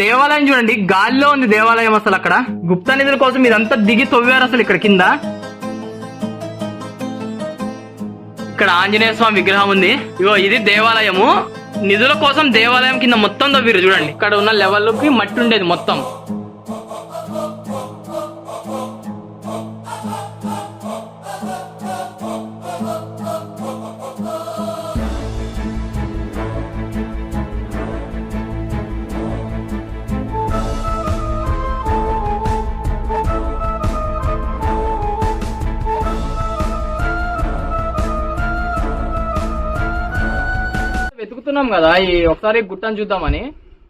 దేవాలయం చూడండి గాలిలో ఉంది దేవాలయం అసలు అక్కడ. గుప్త నిధుల కోసం ఇదంతా దిగి తవ్వారు అసలు ఇక్కడ కింద. ఇక్కడ ఆంజనేయ స్వామి విగ్రహం ఉంది. ఇగో ఇది దేవాలయము. నిధుల కోసం దేవాలయం కింద మొత్తం తవ్విరు చూడండి. ఇక్కడ ఉన్న లెవెల్కి మట్టి ఉండేది మొత్తం. వెతుకుతున్నాం కదా ఈ ఒకసారి గుట్టను చూద్దామని.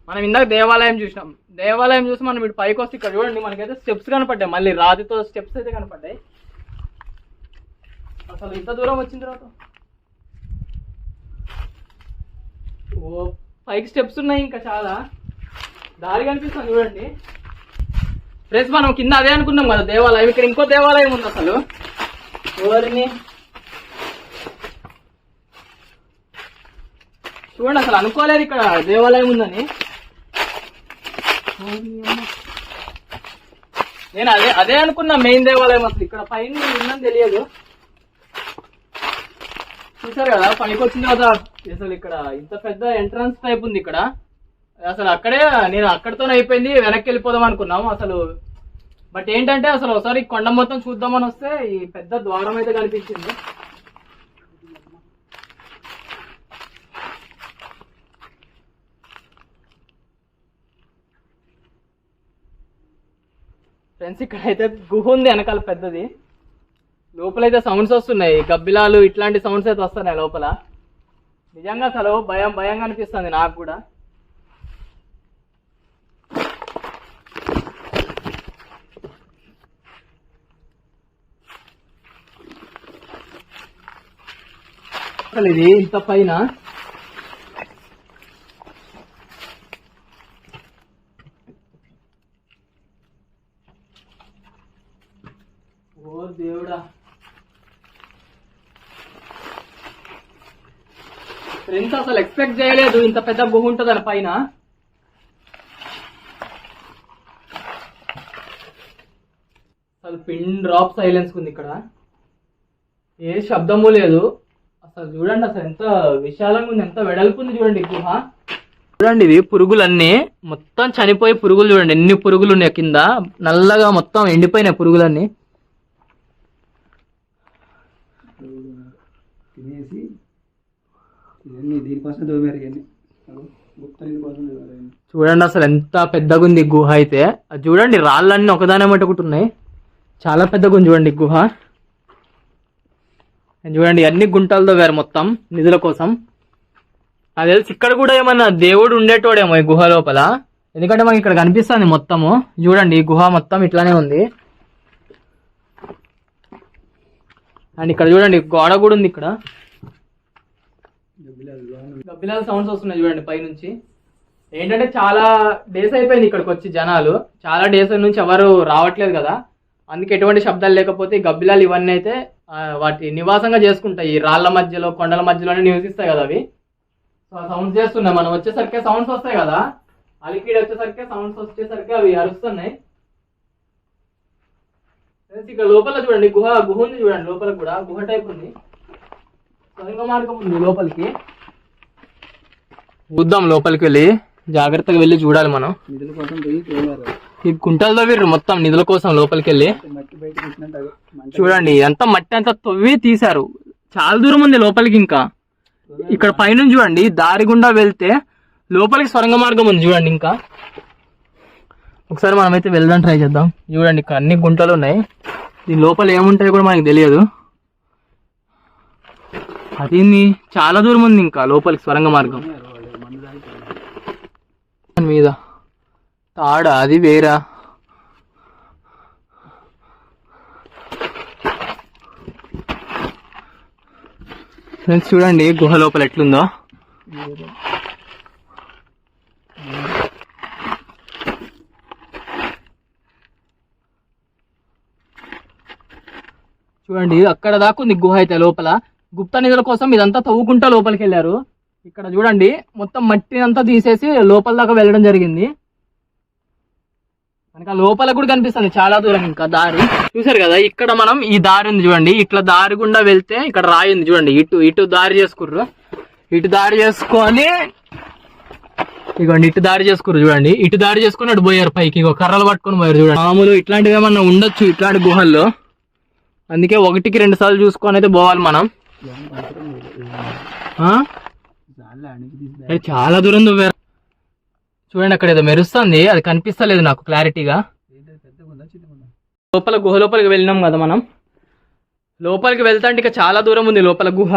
మనం ఇందాక దేవాలయం చూసినాం. దేవాలయం చూసి మనం ఇటు పైకి వస్తే ఇక్కడ చూడండి మనకైతే స్టెప్స్ కనపడ్డాయి. మళ్ళీ రాతితో స్టెప్స్ అయితే కనపడ్డాయి. అసలు ఇంత దూరం వచ్చిన తర్వాత? ఓ పైకి స్టెప్స్ ఉన్నాయి ఇంకా చాలా. దారి కనిపిస్తుంది చూడండి. ఫ్రెండ్స్ మనం కింద అదే అనుకున్నాం కదా దేవాలయం. ఇక్కడ ఇంకో దేవాలయం ఉంది అసలు. ఎవరిని? చూడండి అసలు అనుకోలేదు ఇక్కడ దేవాలయం ఉందని. నేను అదే అదే అనుకున్నా మెయిన్ దేవాలయం అసలు. ఇక్కడ పైన ఉందని తెలియదు. చూసారు కదా పైకి కదా అసలు ఇక్కడ ఇంత పెద్ద ఎంట్రన్స్ టైప్ ఉంది ఇక్కడ. అసలు అక్కడే నేను అక్కడతోనే అయిపోయింది వెనక్కి వెళ్ళిపోదాం అనుకున్నాము అసలు. బట్ ఏంటంటే అసలు ఒకసారి కొండ మొత్తం చూద్దామని వస్తే ఈ పెద్ద ద్వారం అయితే కనిపించింది. ఫ్రెండ్స్ ఇక్కడ అయితే గుహ ఉంది వెనకాల పెద్దది. లోపలైతే సౌండ్స్ వస్తున్నాయి. గబ్బిలాలు ఇట్లాంటి సౌండ్స్ అయితే వస్తున్నాయి లోపల. నిజంగా అసలు భయం భయంగా అనిపిస్తుంది నాకు కూడా. అసలు ఇది ఇంత పైన? ఓ దేవుడా. ఫ్రెండ్స్ అసలు ఎక్స్పెక్ట్ చేయలేదు? ఇంత పెద్ద గుహ ఉంటుందని పైన. అసలు పిన్ డ్రాప్ సైలెన్స్ ఉంది ఇక్కడ. ఏ శబ్దము లేదు. అసలు చూడండి అసలు ఎంత విశాలంగా ఉంది ఎంత వెడల్పు ఉంది చూడండి గుహ. చూడండి ఇవి పురుగులన్నీ. మొత్తం చనిపోయే పురుగులు చూడండి ఎన్ని పురుగులు ఉన్నాయి కింద. నల్లగా మొత్తం ఎండిపోయినాయి పురుగులన్నీ. తినేసి ఇవన్నీ దీనికోసం దోమారు ఇవన్నీ. చూడండి అసలు ఎంత పెద్దగా ఉంది గుహ అయితే. అది చూడండి రాళ్ళన్నీ ఒకదానే మట్టి చాలా పెద్దగా ఉంది చూడండి గుహ. చూడండి అన్ని గుంటలతో వేరు మొత్తం నిధుల కోసం. అది తెలిసి ఇక్కడ కూడా ఏమన్నా దేవుడు ఉండేటోడేమో ఈ గుహ లోపల. ఎందుకంటే మనకి ఇక్కడ కనిపిస్తుంది మొత్తము. చూడండి ఈ గుహ మొత్తం ఇట్లానే ఉంది. అండ్ ఇక్కడ చూడండి గోడ కూడా ఉంది ఇక్కడ. గబ్బిలాల సౌండ్స్ వస్తున్నాయి చూడండి పైనుంచి. ఏంటంటే చాలా డేస్ అయిపోయింది ఇక్కడికి వచ్చి జనాలు. చాలా డేస్ నుంచి ఎవరు రావట్లేదు కదా. అందుకే ఎటువంటి శబ్దాలు లేకపోతే గబ్బిలాలు ఇవన్నీ అయితే వాటి నివాసంగా చేసుకుంటాయి. ఈ రాళ్ళ మధ్యలో కొండల మధ్యలోనే నివసిస్తాయి కదా అవి. సో సౌండ్స్ చేస్తున్నాయి. మనం వచ్చేసరికి సౌండ్స్ వస్తాయి కదా. అలికిడి వచ్చేసరికి సౌండ్స్ వచ్చేసరికి అవి అరుస్తున్నాయి. ఇక్కడ లోపల చూడండి గుహ గుహ ఉంది చూడండి లోపల కూడా గుహ టైప్ ఉంది. సొరంగ మార్గం ఉంది లోపలికి. చూద్దాం లోపలికి వెళ్ళి జాగ్రత్తగా వెళ్ళి చూడాలి మనం. నిధుల కోసం ఈ గుంటలు తవ్విర్రు మొత్తం నిధుల కోసం లోపలికి వెళ్ళి. మట్టి బయట తీసినట్టు అదే మంట చూడండి ఇదంతా మట్టి అంతా తవ్వి తీశారు. చాలా దూరం ఉంది లోపలికి ఇంకా. ఇక్కడ పైనుంచి చూడండి దారి గుండా వెళ్తే లోపలికి సొరంగ మార్గం ఉంది చూడండి ఇంకా. ఒకసారి మనమైతే వెళ్దాం ట్రై చేద్దాం. చూడండి ఇక్కడ అన్ని గుంటలు ఉన్నాయి. దీని లోపల ఏముంటాయో కూడా మనకి తెలియదు. అది చాలా దూరం ఉంది ఇంకా లోపలికి స్వరంగ మార్గం. దాని మీద. తాడా? అది వేరా? ఫ్రెండ్స్ చూడండి గుహ లోపల ఎట్లుందో. చూడండి అక్కడ దాకా ఉంది గుహ అయితే లోపల. గుప్త నిధుల కోసం ఇదంతా తవ్వుకుంటా లోపలికి వెళ్ళారు ఇక్కడ చూడండి మొత్తం మట్టినంతా తీసేసి లోపల దాకా వెళ్ళడం జరిగింది. మనకి ఆ లోపల కూడా కనిపిస్తుంది చాలా దూరం ఇంకా దారి. చూసారు కదా ఇక్కడ మనం ఈ దారి ఉంది చూడండి. ఇట్లా దారి గుండా వెళ్తే ఇక్కడ రాయి ఉంది చూడండి. ఇటు ఇటు దారి చేసుకుర్రు. ఇటు దారి చేసుకొని ఇగోండి ఇటు దారి చేసుకుర్రు చూడండి. ఇటు దారి చేసుకుని అటు పోయారు పైకి ఇగో కర్రలు పట్టుకొని పోయారు చూడండి. మామూలు ఇట్లాంటివి ఏమన్నా ఉండొచ్చు ఇట్లాంటి గుహల్లో? అందుకే ఒకటికి రెండు సార్లు చూసుకొని అయితే పోవాలి మనం. చాలా దూరం దువ్వారు చూడండి అక్కడ ఏదో మెరుస్తుంది. అది కనిపిస్తలేదు నాకు క్లారిటీగా. లోపల గుహ లోపలికి వెళ్ళినాం కదా మనం. లోపలికి వెళ్తా అంటే ఇక చాలా దూరం ఉంది లోపల గుహ.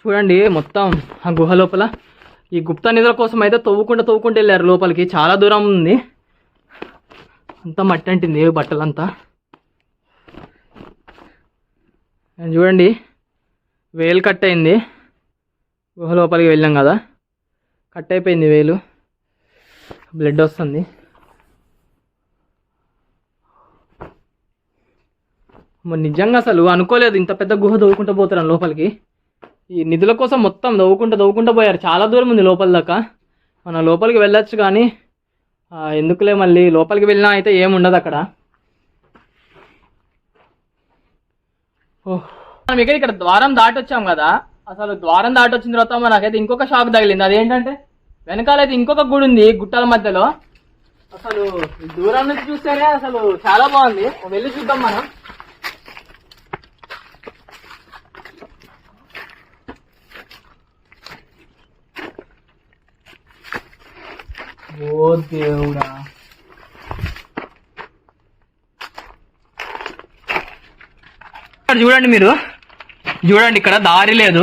చూడండి మొత్తం ఆ గుహ లోపల. ఈ గుప్త నిధుల కోసం అయితే తవ్వుకుంటూ తవ్వుకుంటూ వెళ్ళారు లోపలికి. చాలా దూరం ఉంది. అంతా మట్టి అంటింది బట్టలంతా అండ్ చూడండి. వేలు కట్ అయింది. గుహ లోపలికి వెళ్ళాం కదా. కట్ అయిపోయింది వేలు. బ్లడ్ వస్తుంది. మరి నిజంగా అసలు అనుకోలేదు ఇంత పెద్ద గుహ దవ్వుకుంటూ పోతున్నాను లోపలికి. ఈ నిధుల కోసం మొత్తం దవ్వుకుంటూ దవ్వుకుంటూ పోయారు. చాలా దూరం ఉంది లోపల దాకా. మనం లోపలికి వెళ్ళొచ్చు కానీ ఎందుకులే మళ్ళీ? లోపలికి వెళ్ళినా అయితే ఏముండదు అక్కడ. మనం ఇక్కడ ఇక్కడ ద్వారం దాటి వచ్చాం కదా. అసలు ద్వారం దాటి వచ్చిన తర్వాత మనకైతే ఇంకొక షాక్ తగిలింది. అదేంటంటే వెనకాలైతే ఇంకొక గుడి ఉంది గుట్టల మధ్యలో. అసలు దూరం నుంచి చూస్తేనే అసలు చాలా బాగుంది. వెళ్ళి చూద్దాం మనం. ఓ దేవుడా. ఒకసారి చూడండి మీరు. చూడండి ఇక్కడ దారి లేదు.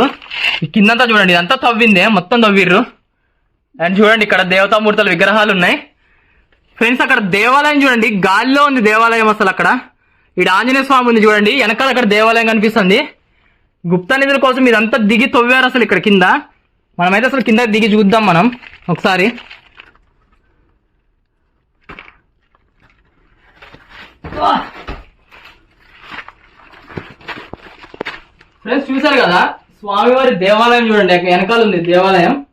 కిందంతా చూడండి ఇదంతా తవ్విందే మొత్తం తవ్విర్రు. అండ్ చూడండి ఇక్కడ దేవతామూర్తుల విగ్రహాలు ఉన్నాయి ఫ్రెండ్స్ అక్కడ దేవాలయం చూడండి గాలిలో ఉంది దేవాలయం అసలు అక్కడ. ఇక్కడ ఆంజనేయ స్వామి ఉంది చూడండి వెనకాల అక్కడ దేవాలయం కనిపిస్తుంది. గుప్త నిధుల కోసం ఇదంతా దిగి తవ్వారు అసలు ఇక్కడ కింద. మనమైతే అసలు కింద దిగి చూద్దాం మనం ఒకసారి. ఫ్రెండ్స్ చూసారు కదా? స్వామివారి దేవాలయం చూడండి వెనకాల ఉంది దేవాలయం.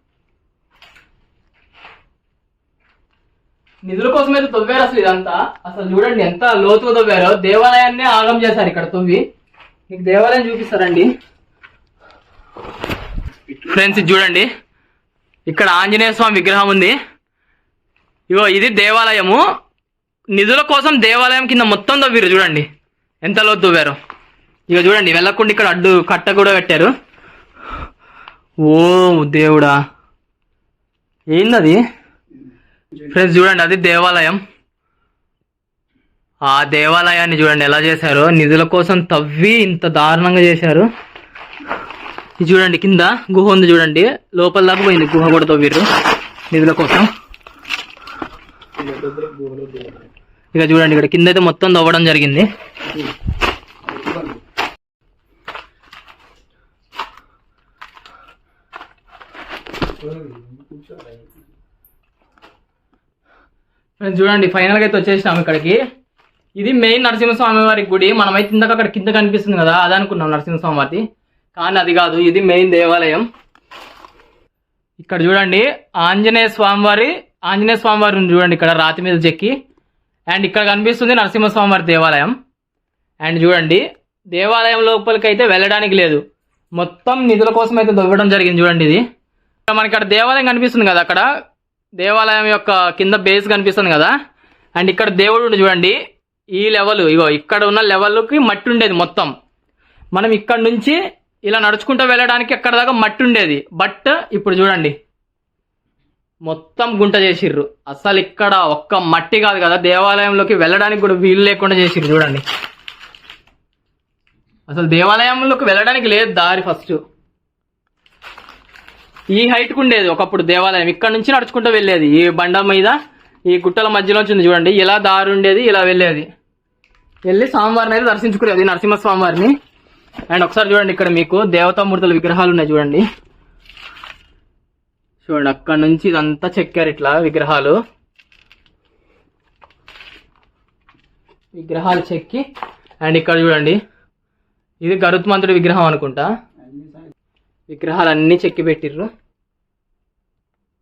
నిధుల కోసం అయితే తవ్వారు అసలు ఇదంతా. అసలు చూడండి ఎంత లోతుగా తవ్వారో. దేవాలయాన్ని ఆగం చేశారు ఇక్కడ తవ్వి. మీకు దేవాలయం చూపిస్తారండి. ఫ్రెండ్స్ ఇది చూడండి. ఇక్కడ ఆంజనేయ స్వామి విగ్రహం ఉంది. ఇగో ఇది దేవాలయము. నిధుల కోసం దేవాలయం కింద మొత్తం తవ్వారు చూడండి. ఎంత లోతు తవ్వారో. ఇక చూడండి వెళ్ళకుండా ఇక్కడ అడ్డు కట్ట కూడా కట్టారు. ఓ దేవుడా. ఏందది? ఫ్రెండ్స్ చూడండి అది దేవాలయం. ఆ దేవాలయాన్ని చూడండి ఎలా చేశారో. నిధుల కోసం తవ్వి ఇంత దారుణంగా చేశారు. ఇది చూడండి కింద గుహ ఉంది చూడండి. లోపల దాకా పోయింది గుహ కూడా తవ్విర్రు నిధుల కోసం. ఇక చూడండి ఇక్కడ కింద అయితే మొత్తం తవ్వడం జరిగింది. ఫ్రెండ్స్ చూడండి ఫైనల్గా అయితే వచ్చేసినాం ఇక్కడికి. ఇది మెయిన్ నరసింహస్వామి వారి గుడి. మనమైతే ఇందాక అక్కడ కింద కనిపిస్తుంది కదా అది అనుకున్నాం నరసింహస్వామి వారి కానీ అది కాదు ఇది మెయిన్ దేవాలయం. ఇక్కడ చూడండి ఆంజనేయ స్వామివారి ఆంజనేయ స్వామివారిని చూడండి ఇక్కడ రాతి మీద చెక్కి. అండ్ ఇక్కడ కనిపిస్తుంది నరసింహస్వామి వారి దేవాలయం. అండ్ చూడండి దేవాలయం లోపలికి అయితే వెళ్ళడానికి లేదు. మొత్తం నిధుల కోసం అయితే దొవ్వడం జరిగింది చూడండి ఇది. మనకి అక్కడ దేవాలయం కనిపిస్తుంది కదా అక్కడ? దేవాలయం యొక్క కింద బేస్ కనిపిస్తుంది కదా? అండ్ ఇక్కడ దేవుడు ఉండి చూడండి. ఈ లెవెల్ ఇగో ఇక్కడ ఉన్న లెవెల్కి మట్టి ఉండేది మొత్తం. మనం ఇక్కడ నుంచి ఇలా నడుచుకుంటూ వెళ్ళడానికి ఎక్కడ దాకా మట్టి ఉండేది. బట్ ఇప్పుడు చూడండి. మొత్తం గుంట చేసిర్రు. అసలు ఇక్కడ ఒక్క మట్టి కాదు కదా. దేవాలయంలోకి వెళ్ళడానికి కూడా వీలు లేకుండా చేసిర్రు చూడండి. అసలు దేవాలయంలోకి వెళ్ళడానికి లేదు దారి ఫస్ట్ ఈ హైట్ ఉండేది. ఒకప్పుడు దేవాలయం. ఇక్కడ నుంచి నడుచుకుంటూ వెళ్ళేది. ఈ బండ మీద ఈ గుట్టల మధ్యలోంచి ఉంది చూడండి. ఇలా దారి ఉండేది ఇలా వెళ్ళేది. వెళ్ళి స్వామివారిని అయితే దర్శించుకునేది నరసింహ స్వామివారిని అండ్ ఒకసారి చూడండి ఇక్కడ మీకు దేవతామూర్తుల విగ్రహాలు ఉన్నాయి చూడండి. చూడండి అక్కడ నుంచి ఇదంతా చెక్కారు ఇట్లా విగ్రహాలు. విగ్రహాలు చెక్కి అండ్ ఇక్కడ చూడండి. ఇది గరుత్మంతుడి విగ్రహం అనుకుంటా. విగ్రహాలు అన్నీ చెక్కి పెట్టిర్రు.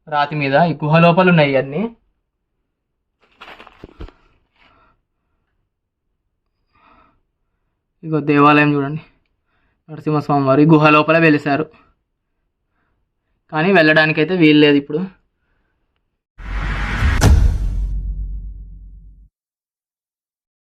రాతి మీద ఈ గుహ లోపలు ఉన్నాయి అన్ని ఇగో దేవాలయం చూడండి. నరసింహస్వామి వారు ఈ గుహ లోపల వెళ్ళేశారు కానీ వెళ్ళడానికైతే వీల్లేదు ఇప్పుడు.